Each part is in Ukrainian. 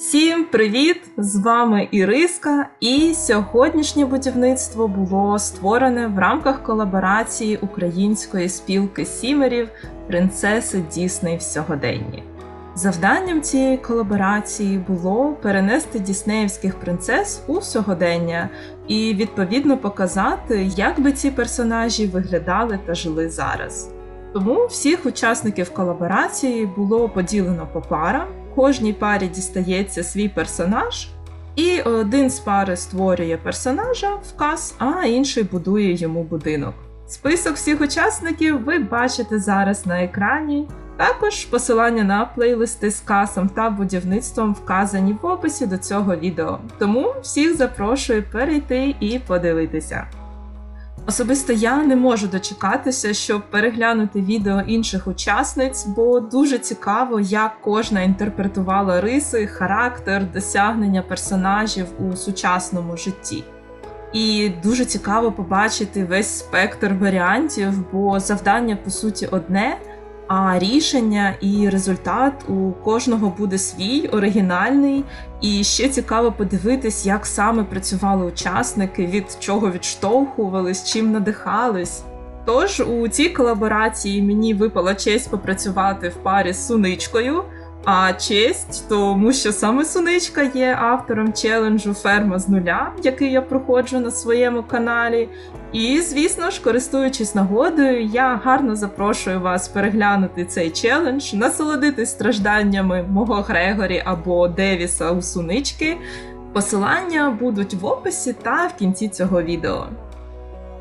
Всім привіт! З вами Іриска, і сьогоднішнє будівництво було створене в рамках колаборації української спілки сімерів Принцеси Дісней в сьогоденні. Завданням цієї колаборації було перенести діснеївських принцес у сьогодення і відповідно показати, як би ці персонажі виглядали та жили зараз. Тому всіх учасників колаборації було поділено по парам. Кожній парі дістається свій персонаж, і один з пари створює персонажа вказ, а інший будує йому будинок. Список всіх учасників ви бачите зараз на екрані. Також посилання на плейлисти з касом та будівництвом вказані в описі до цього відео. Тому всіх запрошую перейти і подивитися. Особисто я не можу дочекатися, щоб переглянути відео інших учасниць, бо дуже цікаво, як кожна інтерпретувала риси, характер, досягнення персонажів у сучасному житті. І дуже цікаво побачити весь спектр варіантів, бо завдання по суті одне, а рішення і результат у кожного буде свій, оригінальний. І ще цікаво подивитись, як саме працювали учасники, від чого відштовхувались, чим надихались. Тож у цій колаборації мені випала честь попрацювати в парі з суничкою. А честь, тому що саме Суничка є автором челенджу Ферма з нуля, який я проходжу на своєму каналі. І, звісно ж, користуючись нагодою, я гарно запрошую вас переглянути цей челендж, насолодитись стражданнями мого Грегорі або Девіса у Сунички. Посилання будуть в описі та в кінці цього відео.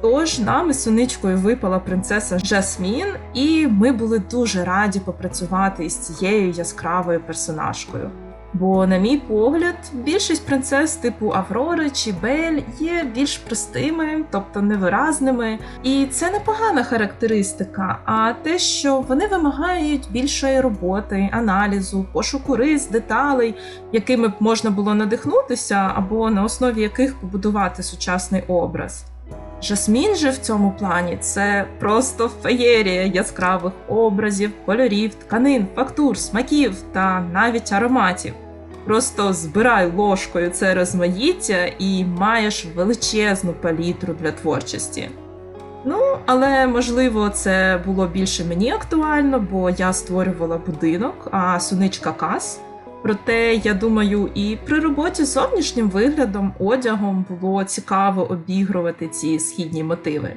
Тож нам із суничкою випала принцеса Жасмін, і ми були дуже раді попрацювати із цією яскравою персонажкою. Бо, на мій погляд, більшість принцес типу Аврори чи Бель є більш простими, тобто невиразними. І це непогана характеристика, а те, що вони вимагають більшої роботи, аналізу, пошуку рис, деталей, якими б можна було надихнутися, або на основі яких побудувати сучасний образ. Жасмін же в цьому плані це просто феєрія яскравих образів, кольорів, тканин, фактур, смаків та навіть ароматів. Просто збирай ложкою це розмаїття і маєш величезну палітру для творчості. Ну, але можливо, це було більше мені актуально, бо я створювала будинок, а суничка кас. Проте, я думаю, і при роботі з зовнішнім виглядом, одягом було цікаво обігрувати ці східні мотиви.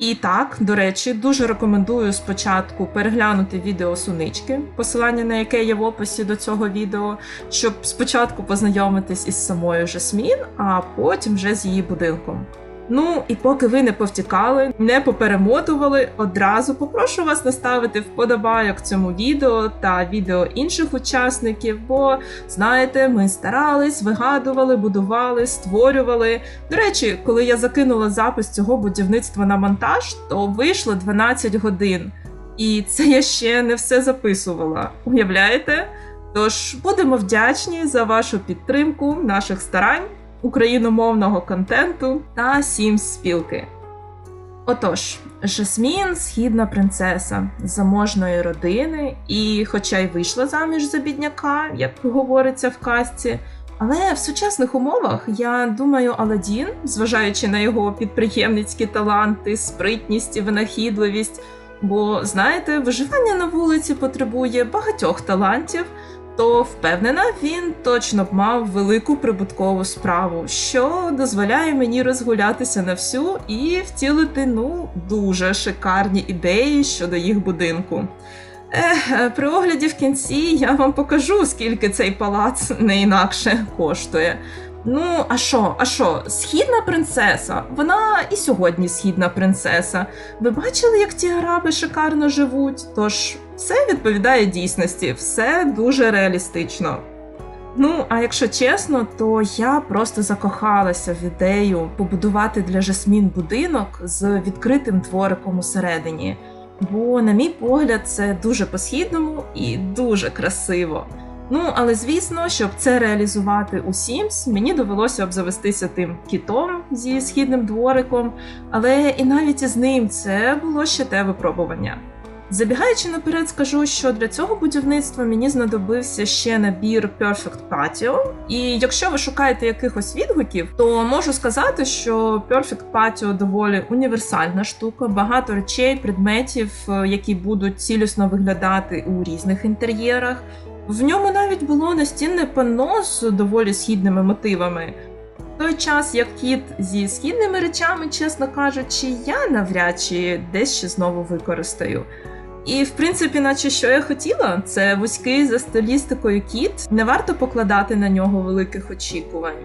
І так, до речі, дуже рекомендую спочатку переглянути відео сунички, посилання на яке є в описі до цього відео, щоб спочатку познайомитись із самою Жасмін, а потім вже з її будинком. Ну і поки ви не повтікали, не поперемотували, одразу попрошу вас наставити вподобайок цьому відео та відео інших учасників, бо знаєте, ми старались, вигадували, будували, створювали. До речі, коли я закинула запис цього будівництва на монтаж, то вийшло 12 годин. І це я ще не все записувала. Уявляєте? Тож будемо вдячні за вашу підтримку наших старань україномовного контенту та Sims спілки. Отож, Жасмін східна принцеса заможної родини, і, хоча й вийшла заміж за бідняка, як говориться в казці, але в сучасних умовах я думаю, Аладдін, зважаючи на його підприємницькі таланти, спритність і винахідливість, бо знаєте, виживання на вулиці потребує багатьох талантів то впевнена, він точно б мав велику прибуткову справу, що дозволяє мені розгулятися на всю і втілити ну дуже шикарні ідеї щодо їх будинку. Ех, при огляді в кінці я вам покажу, скільки цей палац не інакше коштує. Ну, а що, а що, східна принцеса? Вона і сьогодні східна принцеса. Ви бачили, як ті араби шикарно живуть? Тож все відповідає дійсності, все дуже реалістично. Ну, а якщо чесно, то я просто закохалася в ідею побудувати для Жасмін будинок з відкритим двориком усередині. Бо, на мій погляд, це дуже по-східному і дуже красиво. Ну, але звісно, щоб це реалізувати у Sims, мені довелося обзавестися тим кітом зі східним двориком, але і навіть із ним це було ще те випробування. Забігаючи наперед, скажу, що для цього будівництва мені знадобився ще набір Perfect Patio. І якщо ви шукаєте якихось відгуків, то можу сказати, що Perfect Patio доволі універсальна штука, багато речей, предметів, е, які будуть цілісно виглядати у різних інтер'єрах. В ньому навіть було настінне панно з доволі східними мотивами. В той час, як кіт зі східними речами, чесно кажучи, я навряд чи десь ще знову використаю. І, в принципі, наче що я хотіла, це вузький за стилістикою кіт, не варто покладати на нього великих очікувань.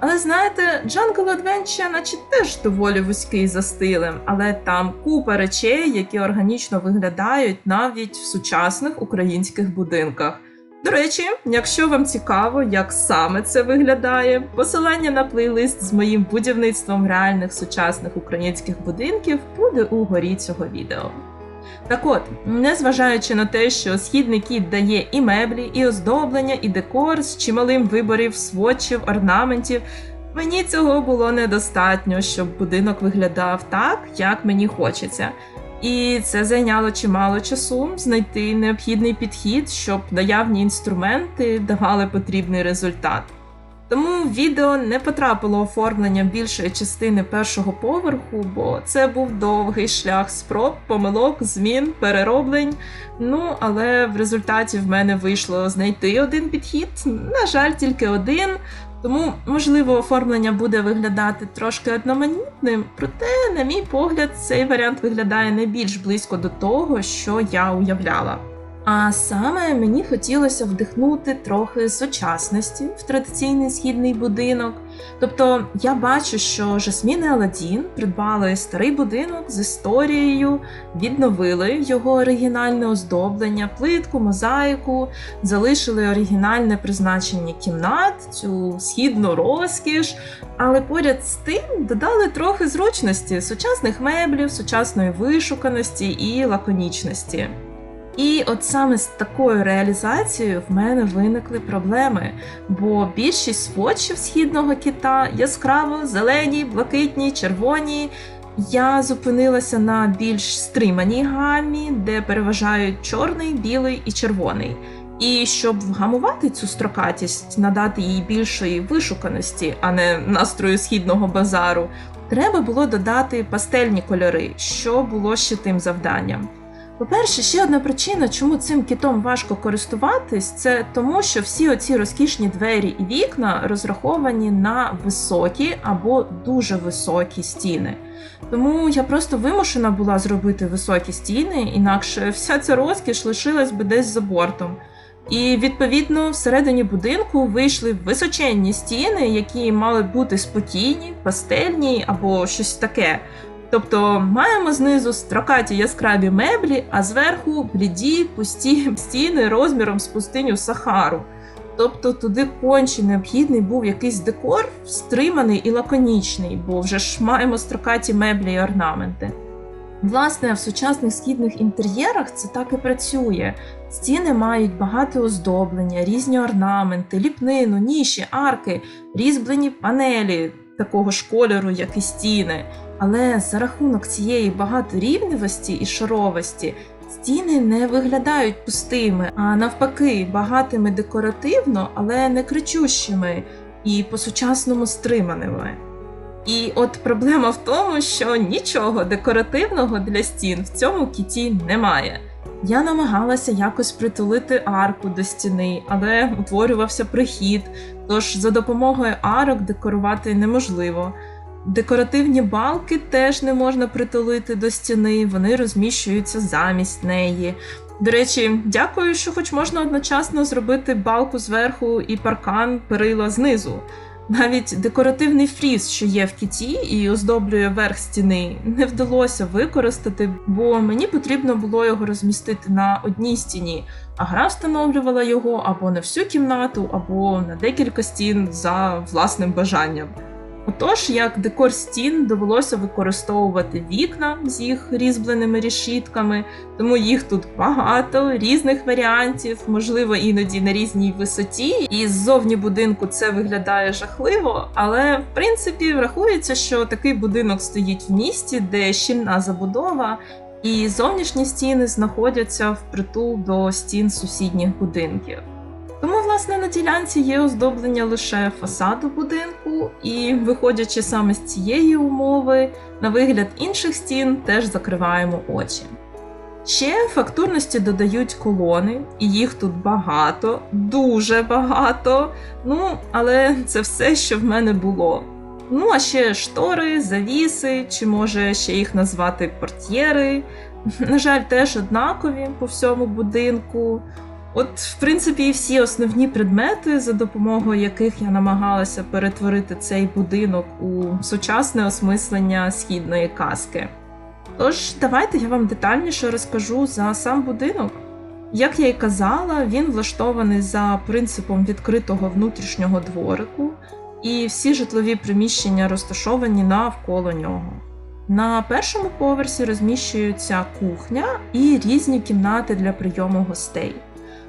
Але знаєте, Jungle Adventure наче теж доволі вузький за стилем, але там купа речей, які органічно виглядають навіть в сучасних українських будинках. До речі, якщо вам цікаво, як саме це виглядає, посилання на плейлист з моїм будівництвом реальних сучасних українських будинків буде угорі цього відео. Так от, незважаючи на те, що східний кіт дає і меблі, і оздоблення, і декор з чималим виборів сводчів, орнаментів, мені цього було недостатньо, щоб будинок виглядав так, як мені хочеться. І це зайняло чимало часу знайти необхідний підхід, щоб наявні інструменти давали потрібний результат. Тому відео не потрапило оформлення більшої частини першого поверху, бо це був довгий шлях спроб, помилок, змін, перероблень. Ну, але в результаті в мене вийшло знайти один підхід. На жаль, тільки один. Тому, можливо, оформлення буде виглядати трошки одноманітним, проте, на мій погляд, цей варіант виглядає найбільш близько до того, що я уявляла. А саме мені хотілося вдихнути трохи сучасності в традиційний східний будинок. Тобто я бачу, що Жасмін і Аладдін придбали старий будинок з історією, відновили його оригінальне оздоблення, плитку, мозаїку, залишили оригінальне призначення кімнат, цю східну розкіш. Але поряд з тим додали трохи зручності, сучасних меблів, сучасної вишуканості і лаконічності. І от саме з такою реалізацією в мене виникли проблеми, бо більшість сводчів східного кита яскраво зелені, блакитні, червоні. Я зупинилася на більш стриманій гамі, де переважають чорний, білий і червоний. І щоб вгамувати цю строкатість, надати їй більшої вишуканості, а не настрою східного базару, треба було додати пастельні кольори, що було ще тим завданням. По-перше, ще одна причина, чому цим кітом важко користуватись, це тому, що всі оці розкішні двері і вікна розраховані на високі або дуже високі стіни. Тому я просто вимушена була зробити високі стіни, інакше вся ця розкіш лишилась би десь за бортом. І відповідно всередині будинку вийшли височенні стіни, які мали бути спокійні, пастельні або щось таке. Тобто маємо знизу строкаті яскраві меблі, а зверху бліді, пусті стіни розміром з пустиню Сахару. Тобто туди конче необхідний був якийсь декор, стриманий і лаконічний, бо вже ж маємо строкаті меблі і орнаменти. Власне, в сучасних східних інтер'єрах це так і працює. Стіни мають багато оздоблення, різні орнаменти, ліпнину, ніші, арки, різьблені панелі такого ж кольору, як і стіни. Але за рахунок цієї багаторівневості і шаровості стіни не виглядають пустими, а навпаки, багатими декоративно, але не кричущими і по-сучасному стриманими. І от проблема в тому, що нічого декоративного для стін в цьому кіті немає. Я намагалася якось притулити арку до стіни, але утворювався прихід, тож за допомогою арок декорувати неможливо. Декоративні балки теж не можна притулити до стіни, вони розміщуються замість неї. До речі, дякую, що хоч можна одночасно зробити балку зверху і паркан перила знизу. Навіть декоративний фріз, що є в кіті і оздоблює верх стіни, не вдалося використати, бо мені потрібно було його розмістити на одній стіні, а гра встановлювала його або на всю кімнату, або на декілька стін за власним бажанням. Отож, як декор стін довелося використовувати вікна з їх різьбленими решітками, тому їх тут багато, різних варіантів, можливо, іноді на різній висоті. І ззовні будинку це виглядає жахливо, але в принципі врахується, що такий будинок стоїть в місті, де щільна забудова. і зовнішні стіни знаходяться впритул до стін сусідніх будинків. Тому, власне, на ділянці є оздоблення лише фасаду будинку, і, виходячи саме з цієї умови, на вигляд інших стін теж закриваємо очі. Ще фактурності додають колони, і їх тут багато, дуже багато. Ну, але це все, що в мене було. Ну, а ще штори, завіси, чи може ще їх назвати портьєри. На жаль, теж однакові по всьому будинку. От, в принципі, всі основні предмети, за допомогою яких я намагалася перетворити цей будинок у сучасне осмислення східної казки. Тож, давайте я вам детальніше розкажу за сам будинок. Як я й казала, він влаштований за принципом відкритого внутрішнього дворику, і всі житлові приміщення розташовані навколо нього. На першому поверсі розміщується кухня і різні кімнати для прийому гостей.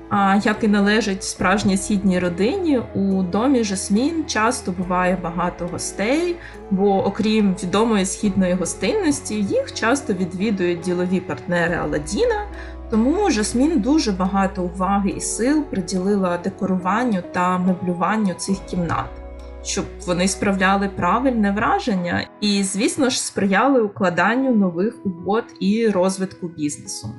А як і належить справжній східній родині, у домі Жасмін часто буває багато гостей, бо окрім відомої східної гостинності, їх часто відвідують ділові партнери Аладдіна, тому Жасмін дуже багато уваги і сил приділила декоруванню та меблюванню цих кімнат, щоб вони справляли правильне враження і, звісно ж, сприяли укладанню нових угод і розвитку бізнесу.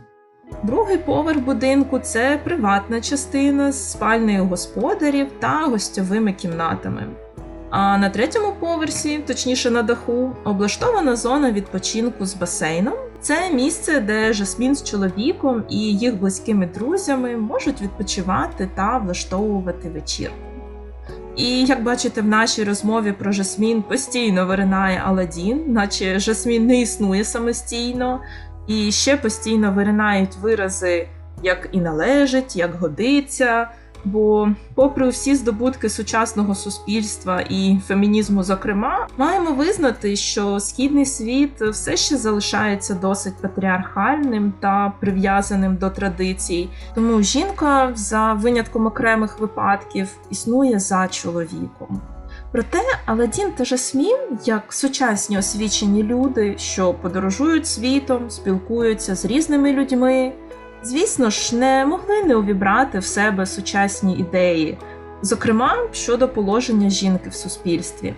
Другий поверх будинку це приватна частина з спальнею господарів та гостьовими кімнатами. А на третьому поверсі, точніше на даху, облаштована зона відпочинку з басейном. Це місце, де Жасмін з чоловіком і їх близькими друзями можуть відпочивати та влаштовувати вечірку. І як бачите, в нашій розмові про Жасмін постійно виринає Аладдін, наче Жасмін не існує самостійно, і ще постійно виринають вирази, як і належить, як годиться. Бо, попри всі здобутки сучасного суспільства і фемінізму, зокрема, маємо визнати, що східний світ все ще залишається досить патріархальним та прив'язаним до традицій. Тому жінка, за винятком окремих випадків, існує за чоловіком. Проте Аладдін та Жасмін, як сучасні освічені люди, що подорожують світом, спілкуються з різними людьми, звісно ж, не могли не увібрати в себе сучасні ідеї, зокрема щодо положення жінки в суспільстві.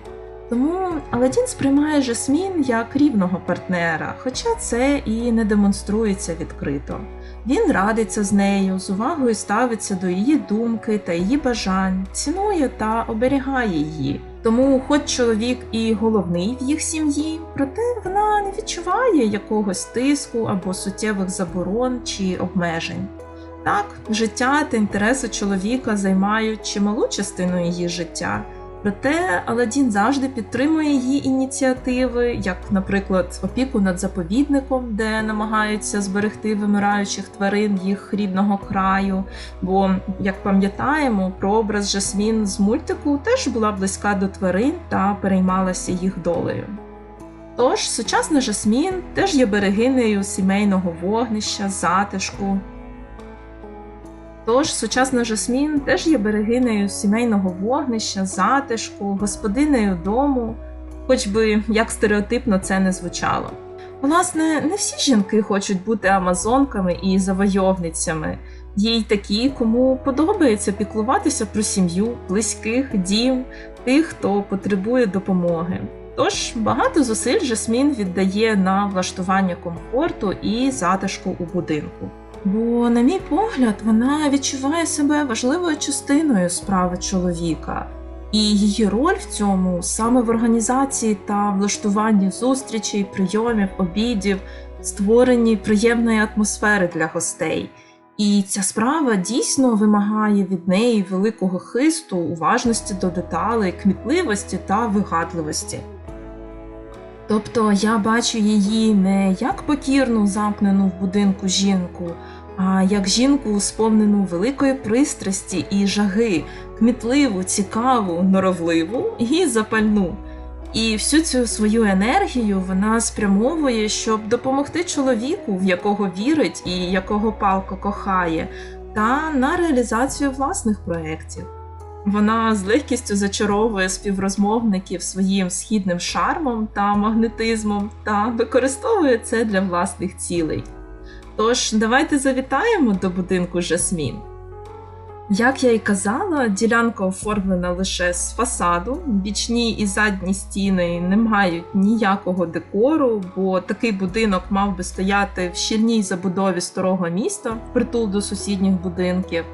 Тому Аладдін сприймає Жасмін як рівного партнера, хоча це і не демонструється відкрито. Він радиться з нею, з увагою ставиться до її думки та її бажань, цінує та оберігає її. Тому, хоч чоловік і головний в їх сім'ї, проте вона не відчуває якогось тиску або суттєвих заборон чи обмежень. Так, життя та інтереси чоловіка займають чималу частину її життя. Проте Аладдін завжди підтримує її ініціативи, як, наприклад, опіку над заповідником, де намагаються зберегти вимираючих тварин їх рідного краю. Бо, як пам'ятаємо, прообраз Жасмін з мультику теж була близька до тварин та переймалася їх долею. Тож, сучасна Жасмін теж є берегинею сімейного вогнища, затишку. Тож сучасна Жасмін теж є берегинею сімейного вогнища, затишку, господинею дому, хоч би як стереотипно це не звучало. Власне, не всі жінки хочуть бути амазонками і завойовницями. Є й такі, кому подобається піклуватися про сім'ю, близьких, дім, тих, хто потребує допомоги. Тож багато зусиль Жасмін віддає на влаштування комфорту і затишку у будинку. Бо, на мій погляд, вона відчуває себе важливою частиною справи чоловіка, і її роль в цьому саме в організації та влаштуванні зустрічей, прийомів, обідів, створенні приємної атмосфери для гостей. І ця справа дійсно вимагає від неї великого хисту, уважності до деталей, кмітливості та вигадливості. Тобто я бачу її не як покірну, замкнену в будинку жінку, а як жінку, сповнену великої пристрасті і жаги, кмітливу, цікаву, норовливу і запальну. І всю цю свою енергію вона спрямовує, щоб допомогти чоловіку, в якого вірить і якого палко кохає, та на реалізацію власних проєктів. Вона з легкістю зачаровує співрозмовників своїм східним шармом та магнетизмом та використовує це для власних цілей. Тож, давайте завітаємо до будинку Жасмін. Як я й казала, ділянка оформлена лише з фасаду. Бічні і задні стіни не мають ніякого декору, бо такий будинок мав би стояти в щільній забудові старого міста, притул до сусідніх будинків.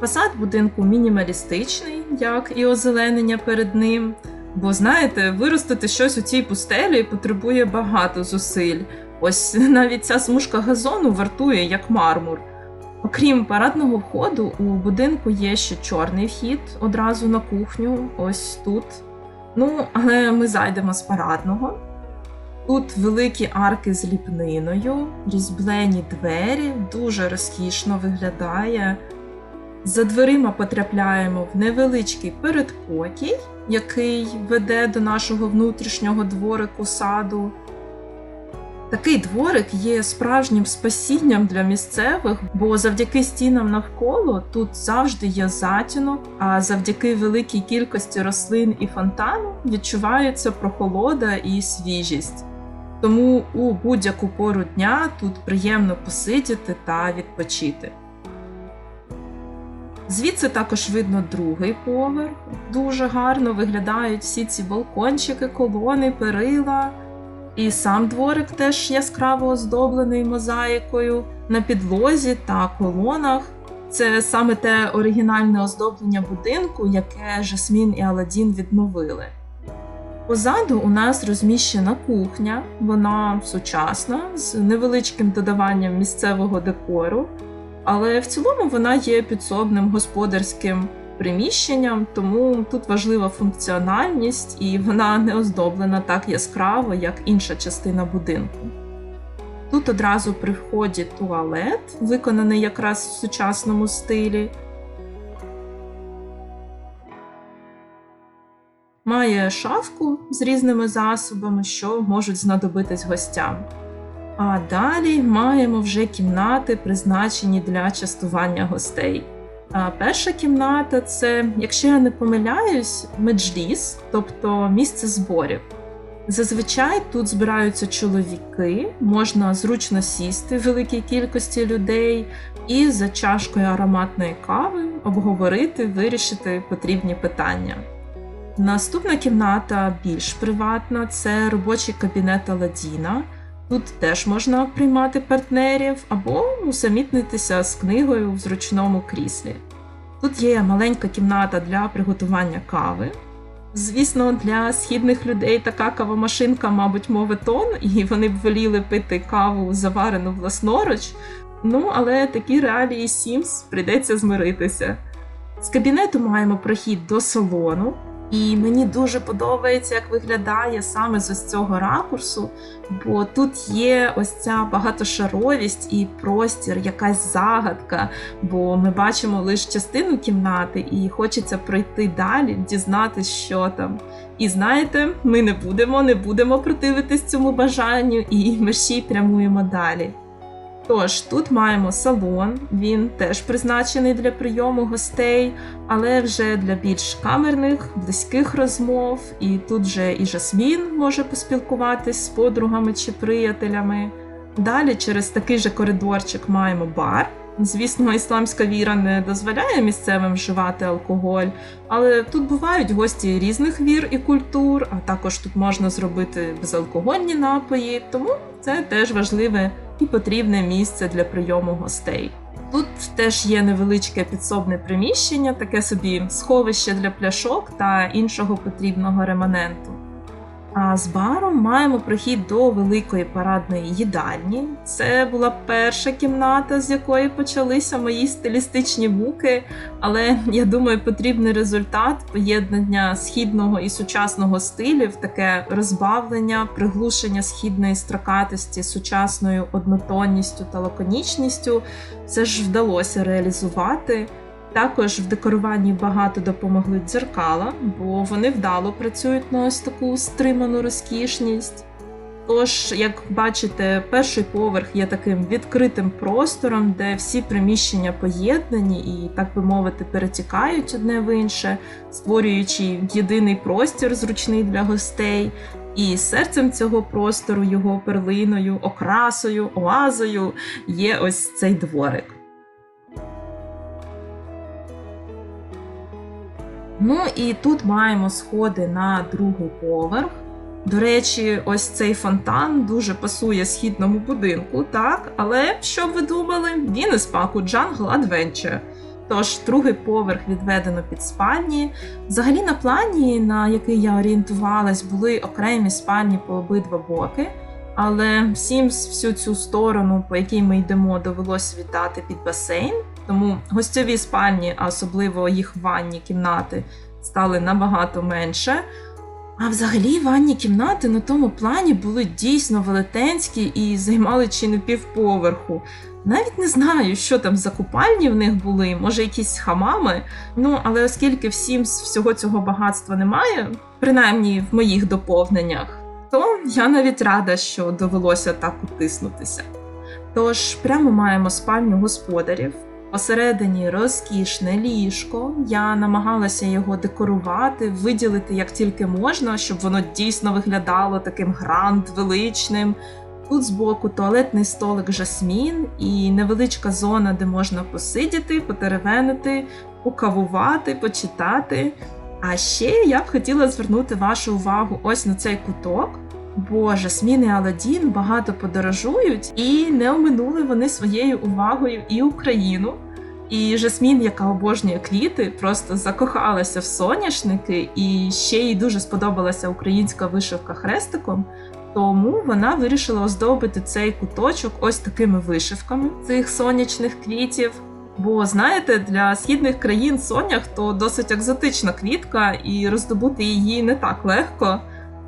Фасад будинку мінімалістичний, як і озеленення перед ним. Бо знаєте, виростити щось у цій пустелі потребує багато зусиль. Ось навіть ця смужка газону вартує як мармур. Окрім парадного входу, у будинку є ще чорний вхід одразу на кухню, ось тут. Ну, але ми зайдемо з парадного. Тут великі арки з ліпниною, різьблені двері, дуже розкішно виглядає. За дверима потрапляємо в невеличкий передпокій, який веде до нашого внутрішнього дворику саду. Такий дворик є справжнім спасінням для місцевих, бо завдяки стінам навколо тут завжди є затінок, а завдяки великій кількості рослин і фонтану відчувається прохолода і свіжість. Тому у будь-яку пору дня тут приємно посидіти та відпочити. Звідси також видно другий поверх. Дуже гарно виглядають всі ці балкончики, колони, перила. І сам дворик теж яскраво оздоблений мозаїкою на підлозі та колонах. Це саме те оригінальне оздоблення будинку, яке Жасмін і Аладдін відновили. Позаду у нас розміщена кухня, вона сучасна, з невеличким додаванням місцевого декору, але в цілому вона є підсобним господарським приміщенням, тому тут важлива функціональність і вона не оздоблена так яскраво, як інша частина будинку. Тут одразу при вході туалет, виконаний якраз в сучасному стилі. Має шафку з різними засобами, що можуть знадобитись гостям. А далі маємо вже кімнати, призначені для частування гостей. А перша кімната це, якщо я не помиляюсь, меджліс, тобто місце зборів. Зазвичай тут збираються чоловіки, можна зручно сісти в великій кількості людей і за чашкою ароматної кави обговорити, вирішити потрібні питання. Наступна кімната більш приватна це робочий кабінет Аладдіна. Тут теж можна приймати партнерів або усамітнитися з книгою в зручному кріслі. Тут є маленька кімната для приготування кави. Звісно, для східних людей така кавомашинка, мабуть, моветон, і вони б воліли пити каву, заварену власноруч. Ну, але такі реалії Sims прийдеться змиритися. З кабінету маємо прохід до салону, і мені дуже подобається, як виглядає саме з ось цього ракурсу, бо тут є ось ця багатошаровість і простір, якась загадка, бо ми бачимо лише частину кімнати, і хочеться пройти далі, дізнатися, що там. І знаєте, ми не будемо, не будемо противитись цьому бажанню, і ми ще й прямуємо далі. Тож, тут маємо салон, він теж призначений для прийому гостей, але вже для більш камерних, близьких розмов. І тут вже і Жасмін може поспілкуватись з подругами чи приятелями. Далі через такий же коридорчик маємо бар. Звісно, ісламська віра не дозволяє місцевим вживати алкоголь, але тут бувають гості різних вір і культур, а також тут можна зробити безалкогольні напої, тому це теж важливе і потрібне місце для прийому гостей. Тут теж є невеличке підсобне приміщення, таке собі сховище для пляшок та іншого потрібного реманенту. А з баром маємо прохід до великої парадної їдальні. Це була перша кімната, з якої почалися мої стилістичні муки, але я думаю, потрібний результат поєднання східного і сучасного стилів, таке розбавлення, приглушення східної строкатості сучасною однотонністю та лаконічністю. Це ж вдалося реалізувати. Також в декоруванні багато допомогли дзеркала, бо вони вдало працюють на ось таку стриману розкішність. Тож, як бачите, перший поверх є таким відкритим простором, де всі приміщення поєднані і, так би мовити, перетікають одне в інше, створюючи єдиний простір, зручний для гостей. І серцем цього простору, його перлиною, окрасою, оазою є ось цей дворик. Ну і тут маємо сходи на другий поверх. До речі, ось цей фонтан дуже пасує східному будинку, так? Але що б ви думали? Він із паку Jungle Adventure. Тож другий поверх відведено під спальні. Взагалі на плані, на який я орієнтувалась, були окремі спальні по обидва боки. Але всім всю цю сторону, по якій ми йдемо, довелось вітати під басейн. Тому гостьові спальні, а особливо їх ванні кімнати, стали набагато менше. А взагалі ванні кімнати на тому плані були дійсно велетенські і займали чи не півповерху. Навіть не знаю, що там за купальні в них були, може якісь хамами. Ну, але оскільки всім з всього цього багатства немає, принаймні в моїх доповненнях, то я навіть рада, що довелося так утиснутися. Тож прямо маємо спальню господарів. Посередині розкішне ліжко. Я намагалася його декорувати, виділити як тільки можна, щоб воно дійсно виглядало таким гранд величним. Тут збоку туалетний столик жасмін і невеличка зона, де можна посидіти, потеревенити, покавувати, почитати. А ще я б хотіла звернути вашу увагу ось на цей куток. Бо Жасмін і Аладдін багато подорожують, і не оминули вони своєю увагою і Україну. І Жасмін, яка обожнює квіти, просто закохалася в соняшники, і ще їй дуже сподобалася українська вишивка хрестиком. Тому вона вирішила оздобити цей куточок ось такими вишивками цих сонячних квітів. Бо знаєте, для східних країн сонях то досить екзотична квітка, і роздобути її не так легко.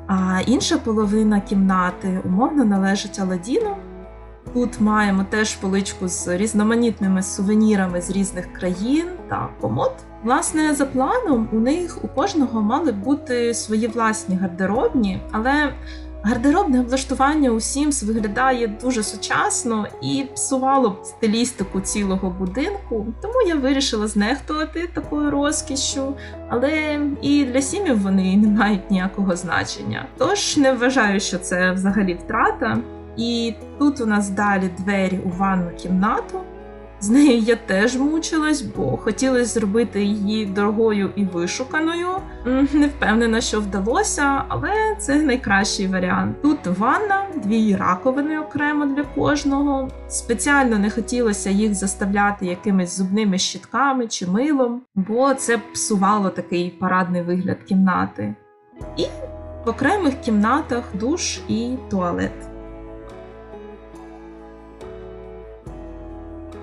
А інша половина кімнати умовно належить Аладдіну. Тут маємо теж поличку з різноманітними сувенірами з різних країн та комод. Власне, за планом, у них у кожного мали бути свої власні гардеробні, але гардеробне облаштування у Sims виглядає дуже сучасно і псувало б стилістику цілого будинку, тому я вирішила знехтувати такою розкішшю, але і для сімів вони не мають ніякого значення. Тож не вважаю, що це взагалі втрата. І тут у нас далі двері у ванну кімнату. З нею я теж мучилась, бо хотілося зробити її дорогою і вишуканою. Не впевнена, що вдалося, але це найкращий варіант. Тут ванна, дві раковини окремо для кожного. Спеціально не хотілося їх заставляти якимись зубними щітками чи милом, бо це псувало такий парадний вигляд кімнати. І в окремих кімнатах душ і туалет.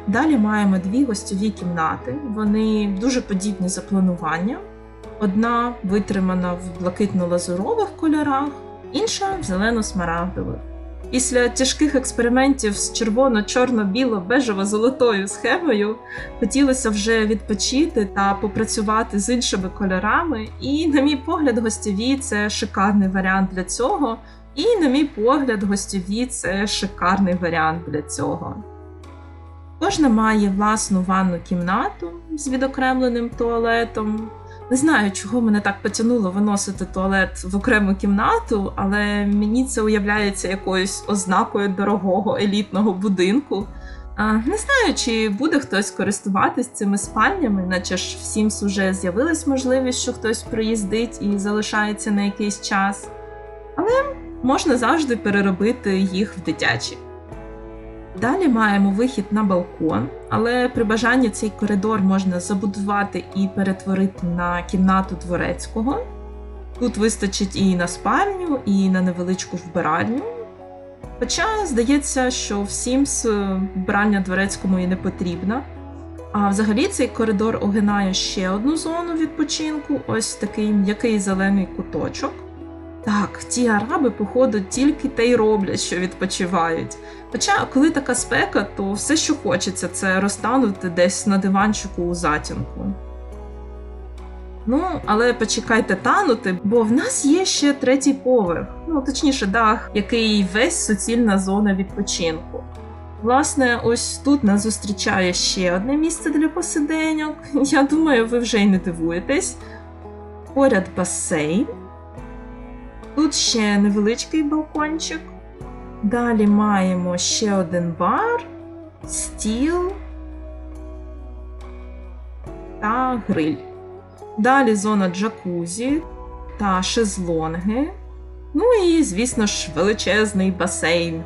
Далі маємо дві гостьові кімнати. Вони дуже подібні за плануванням. Одна витримана в блакитно-лазурових кольорах, інша в зелено-смарагдових. Після тяжких експериментів з червоно-чорно-біло-бежево-золотою схемою хотілося вже відпочити та попрацювати з іншими кольорами. І, на мій погляд, гостьові це шикарний варіант для цього. І, на мій погляд, гостьові це шикарний варіант для цього. Кожна має власну ванну кімнату з відокремленим туалетом. Не знаю, чого мене так потягнуло виносити туалет в окрему кімнату, але мені це уявляється якоюсь ознакою дорогого елітного будинку. Не знаю, чи буде хтось користуватись цими спальнями, наче ж всім вже з'явилась можливість, що хтось приїздить і залишається на якийсь час. Але можна завжди переробити їх в дитячі. Далі маємо вихід на балкон, але при бажанні цей коридор можна забудувати і перетворити на кімнату дворецького. Тут вистачить і на спальню, і на невеличку вбиральню. Хоча здається, що всім з вбиральня дворецькому і не потрібна. А взагалі цей коридор огинає ще одну зону відпочинку ось такий м'який зелений куточок. Так, ті араби, походу, тільки те й роблять, що відпочивають. Хоча, коли така спека, то все, що хочеться, це розтанути десь на диванчику у затінку. Ну, але почекайте танути, бо в нас є ще третій поверх, ну точніше, дах, який весь суцільна зона відпочинку. Власне, ось тут нас зустрічає ще одне місце для посиденьок. Я думаю, ви вже й не дивуєтесь. Поряд басейн. Тут ще невеличкий балкончик. Далі маємо ще один бар, стіл та гриль. Далі зона джакузі та шезлонги. Ну і, звісно ж, величезний басейн.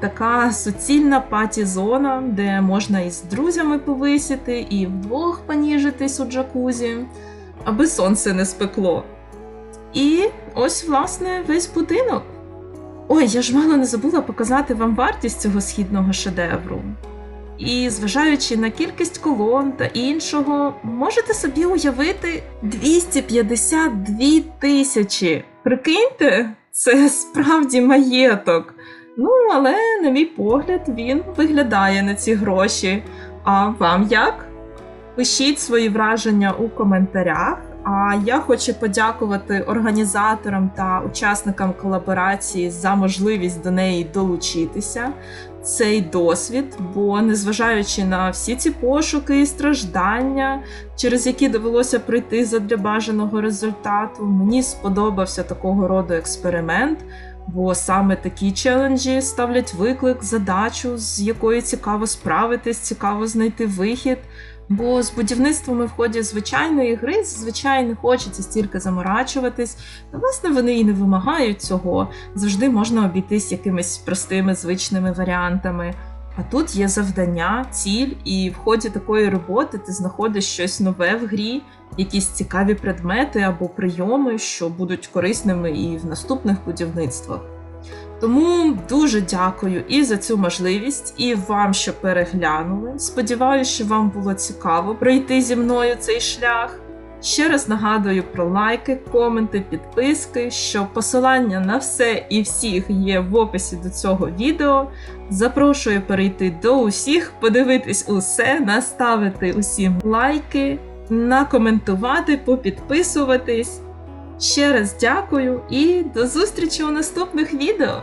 Така суцільна паті-зона, де можна і з друзями повисіти, і вдвох поніжитись у джакузі, аби сонце не спекло. І ось, власне, весь будинок. Ой, я ж мало не забула показати вам вартість цього східного шедевру. І зважаючи на кількість колон та іншого, можете собі уявити 252 тисячі. Прикиньте, це справді маєток. Ну, але, на мій погляд, він виглядає на ці гроші. А вам як? Пишіть свої враження у коментарях. А я хочу подякувати організаторам та учасникам колаборації за можливість до неї долучитися. Цей досвід, бо незважаючи на всі ці пошуки і страждання, через які довелося пройти задля бажаного результату, мені сподобався такого роду експеримент. Бо саме такі челенджі ставлять виклик, задачу, з якою цікаво справитись, цікаво знайти вихід. Бо з будівництвами в ході звичайної гри зазвичай не хочеться стільки заморачуватись, та власне вони і не вимагають цього. Завжди можна обійтись якимись простими звичними варіантами. А тут є завдання, ціль, і в ході такої роботи ти знаходиш щось нове в грі, якісь цікаві предмети або прийоми, що будуть корисними і в наступних будівництвах. Тому дуже дякую і за цю можливість, і вам, що переглянули. Сподіваюся, що вам було цікаво пройти зі мною цей шлях. Ще раз нагадую про лайки, коменти, підписки, що посилання на все і всіх є в описі до цього відео. Запрошую перейти до усіх, подивитись усе, наставити усім лайки, накоментувати, попідписуватись. Ще раз дякую і до зустрічі у наступних відео!